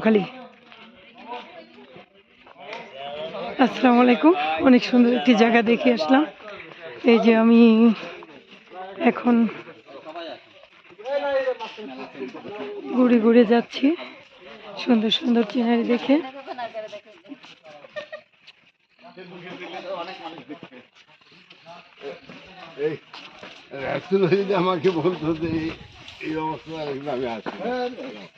খালি। আসসালামু আলাইকুম। অনেক সুন্দর একটি জায়গা দেখে আসলাম। এই যে আমি এখন ঘুরে ঘুরে যাচ্ছি। সুন্দর সুন্দর চিনারি দেখে। আমাকে বলতো যে এই- অবস্থা আমি ঘুমাবো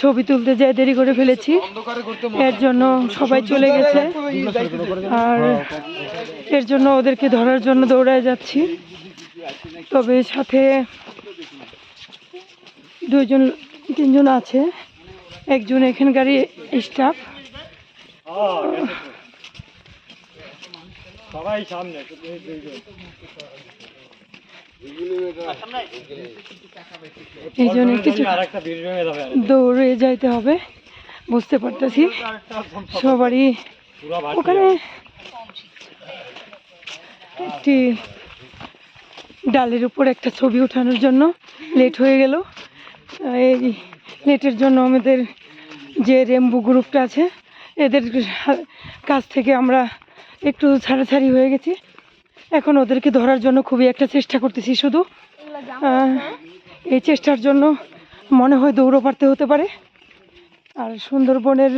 ছবি তুলতে যাই দেরি করে ফেলেছি। এর জন্য সবাই চলে গেছে। আর এর জন্য ওদেরকে ধরার জন্য দৌড়ায় যাচ্ছি। তবে সাথে দুইজন, তিনজন আছে। একজন এখানকারই স্টাফ সবাই সামনে এই জন্য কিছু দৌড়ে যাইতে হবে বুঝতে পারতেছি। সবারই ওখানে একটি ডালের উপর একটা ছবি উঠানোর জন্য লেট হয়ে গেল। এই লেটের জন্য আমাদের যে রেম্বু গ্রুপটা আছে এদের কাছ থেকে আমরা একটু ছাড়াছাড়ি হয়ে গেছি। এখন ওদেরকে ধরার জন্য খুবই একটা চেষ্টা করতেছি শুধু। এই চেষ্টার জন্য মনে হয় দৌড়ো পারতে হতে পারে। আর সুন্দরবনের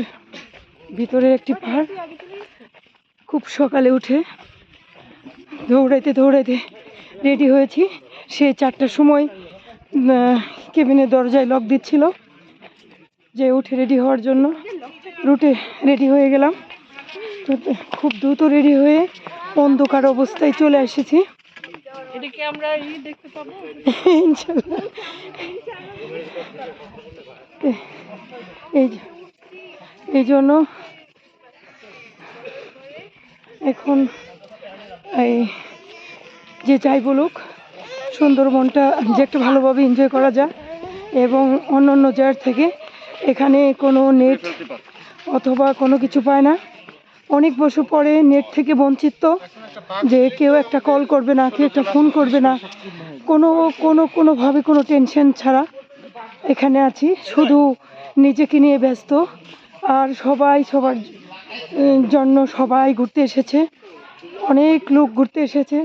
ভিতরের একটি পাহাড় খুব সকালে উঠে দৌড়াইতে দৌড়াইতে রেডি হয়েছি। সে চারটার সময় কেবিনের দরজায় লক দিচ্ছিল। যে উঠে রেডি হওয়ার জন্য রুটে রেডি হয়ে গেলাম। তো, খুব দ্রুত রেডি হয়ে অন্ধকার অবস্থায় চলে এসেছি। এই জন্য এখন এই যে যাই বলুক সুন্দরবনটা যে একটু ভালোভাবে এনজয় করা যায় এবং অন্য অন্য জায়গার থেকে এখানে কোনো নেট অথবা কোনো কিছু পায় না। অনেক বছর পরে নেট থেকে বঞ্চিত যে কেউ একটা কল করবে না, কেউ একটা ফোন করবে না। কোনো কোনো, কোনোভাবে কোনো টেনশন ছাড়া এখানে আছি। শুধু নিজেকে নিয়ে ব্যস্ত। আর সবাই সবার জন্য সবাই ঘুরতে এসেছে। অনেক লোক ঘুরতে এসেছে।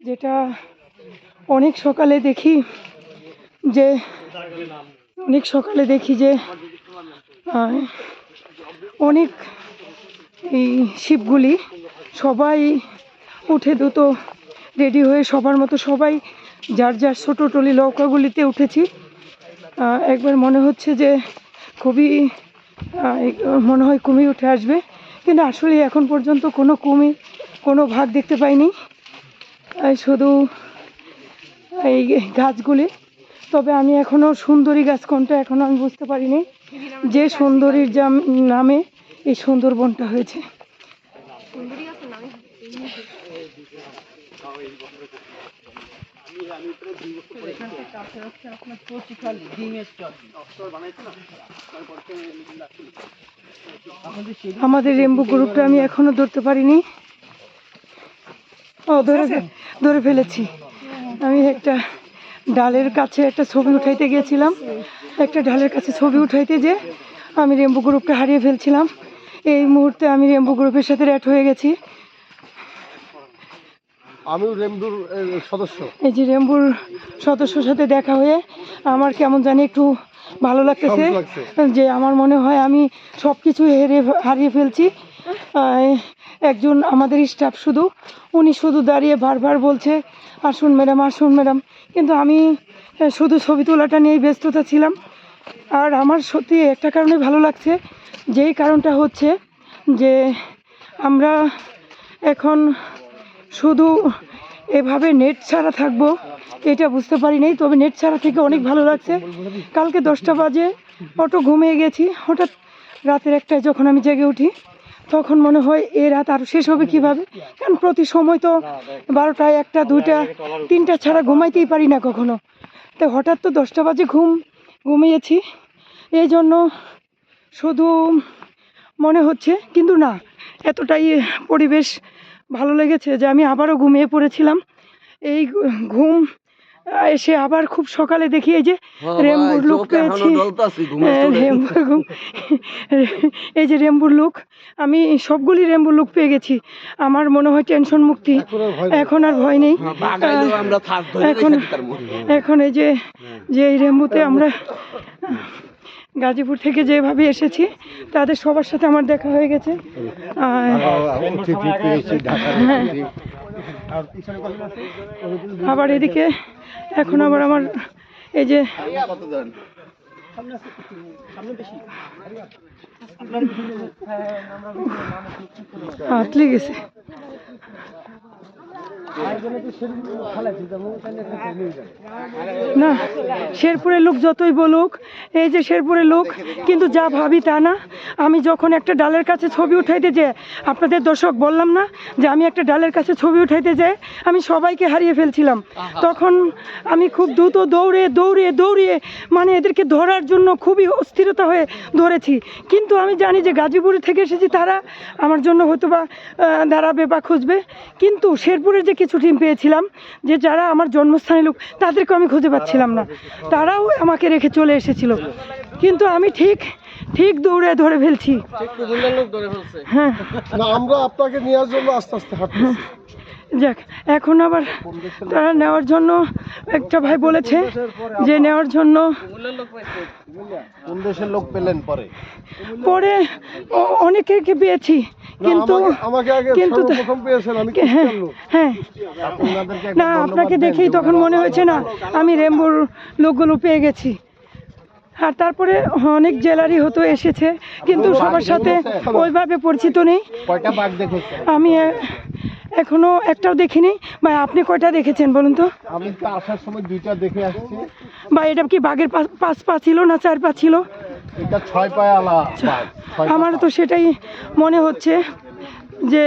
যেটা অনেক সকালে দেখি যে, অনেক সকালে দেখি যে অনেক এই শিপগুলি সবাই উঠে দুটো রেডি হয়ে সবার মতো সবাই যার যার ছোটো টলি নৌকাগুলিতে উঠেছি। একবার মনে হচ্ছে যে খুবই মনে হয় কুমির উঠে আসবে, কিন্তু আসলে এখন পর্যন্ত কোনো কুমির কোনো ভাগ দেখতে পাইনি। শুধু এই গাছগুলি। তবে আমি এখনও সুন্দরী গাছ কোনটা এখনও আমি বুঝতে পারিনি। যে সুন্দরীর নামে এই সুন্দরবনটা হয়েছে। আমাদের রেম্বু গ্রুপটা আমি এখনও ধরতে পারিনি। ও, ধরে ধরে ফেলেছি। আমি একটা ডালের কাছে একটা ছবি উঠাইতে গিয়েছিলাম। একটা ডালের কাছে ছবি উঠাইতে যে আমি রেম্বু গ্রুপটা হারিয়ে ফেলছিলাম। এই মুহূর্তে আমি রেম্বু গ্রুপের সাথে অ্যাড হয়ে গেছি। আমিও রেমডুর এ, সদস্য। এই যে রেম্বুর সদস্যর সাথে দেখা হয়ে আমার কেমন জানি একটু ভালো লাগতেছে যে আমার মনে হয় আমি সব কিছু হেরে হারিয়ে ফেলছি। একজন আমাদের স্টাফ শুধু উনি শুধু দাঁড়িয়ে বারবার বলছে আসুন ম্যাডাম আসুন ম্যাডাম কিন্তু আমি শুধু ছবি তোলাটা নিয়েই ব্যস্ততা ছিলাম। আর আমার সত্যি একটা কারণে ভালো লাগছে, যেই কারণটা হচ্ছে যে আমরা এখন শুধু এভাবে নেট ছাড়া থাকব, এটা বুঝতে পারি নাই তবে নেট ছাড়া থেকে অনেক ভালো লাগছে। কালকে দশটা বাজে, অটো ঘুমিয়ে গেছি, হঠাৎ রাতের একটায় যখন আমি জেগে উঠি, তখন মনে হয় এ রাত আরও শেষ হবে কীভাবে? কারণ প্রতি সময় তো বারোটা একটা, দুইটা, তিনটা ছাড়া ঘুমাইতেই পারি না কখনো। তো হঠাৎ তো দশটা বাজে ঘুম ঘুমিয়েছি। এই জন্য শুধু মনে হচ্ছে, কিন্তু না, এতটাই পরিবেশ ভালো লেগেছে যে আমি আবারও ঘুমিয়ে পড়েছিলাম। এই ঘুম এসে আবার খুব সকালে দেখি এই যে রেম্বুর লুক পেয়েছি হ্যাঁ, এই যে রেম্বুর লুক আমি সবগুলি রেম্বুর লুক পেয়ে গেছি আমার মনে হয় টেনশন মুক্তি এখন আর ভয় নেই এখন এখন এই যে যে এই রেম্বুতে আমরা গাজীপুর থেকে যেভাবে এসেছি তাদের সবার সাথে আমার দেখা হয়ে গেছে আবার এদিকে এখন আবার আমার এই যে হাত লেগেছে। না, শেরপুরের লোক যতই বলুক, এই যে শেরপুরের লোক, কিন্তু যা ভাবি তা না। আমি যখন একটা ডালের কাছে ছবি উঠাইতে যাই আপনাদের দর্শক বললাম না যে, আমি একটা ডালের কাছে ছবি উঠাইতে যাই আমি সবাইকে হারিয়ে ফেলছিলাম। তখন আমি খুব দ্রুত দৌড়ে দৌড়ে, দৌড়িয়ে মানে এদেরকে ধরার জন্য খুবই অস্থিরতা হয়ে ধরেছি। কিন্তু আমি জানি যে, গাজীপুরে থেকে এসেছি তারা, আমার জন্য হয়তো বা দাঁড়াবে বা খুঁজবে। কিন্তু শেরপুরের যে কিছু টিম পেয়েছিলাম যে যারা আমার জন্মস্থানের লোক তাদেরকে আমি খুঁজে পাচ্ছিলাম না। তারাও আমাকে রেখে চলে এসেছিল। কিন্তু আমি ঠিক ঠিক দৌড়ে ধরে ফেলছি। হ্যাঁ। আমরা আপনাকে নেওয়ার জন্য আস্তে আস্তে হাঁটতেছি। যাক এখন আবার তারা নেওয়ার জন্য একটা ভাই বলেছে যে নেওয়ার জন্য লোক পেলেন পরে? পরে অ- অনেকেরকে পেয়েছি। কিন্তু কিন্তু হ্যাঁ। না আপনাকে দেখেই তখন মনে হয়েছে না আমি রেম্বোর লোকগুলো পেয়ে গেছি। আর তারপরে অনেক জেলারই হতো এসেছে কিন্তু সবার সাথে ওইভাবে পরিচিত নেই। আমি এখনও একটাও দেখিনি। বা আপনি কয়টা দেখেছেন বলুন তো? আমি তো আসার সময় দুইটা দেখে আসছি। বা এটা কি বাঘের পাঁচ পা ছিল না চার পা ছিল? এটা ছয় পায়ে আলা বাঘ। ছয় আমার তো সেটাই মনে হচ্ছে যে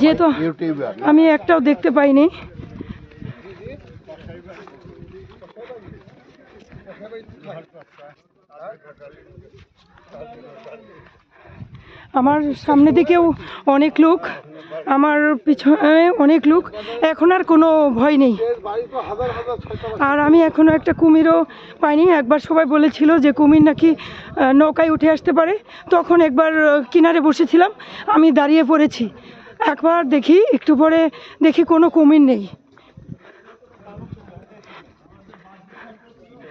যেহেতু আমি একটাও দেখতে পাইনি। আমার সামনে দিকেও অনেক লোক, আমার পিছনে অনেক লোক। এখন আর কোনো ভয় নেই। আর আমি এখনও একটা কুমিরও পাইনি। একবার সবাই বলেছিল যে কুমির নাকি নৌকায় উঠে আসতে পারে। তখন একবার কিনারে বসেছিলাম। আমি দাঁড়িয়ে পড়েছি। একবার দেখি, একটু পরে দেখি কোনো কুমির নেই।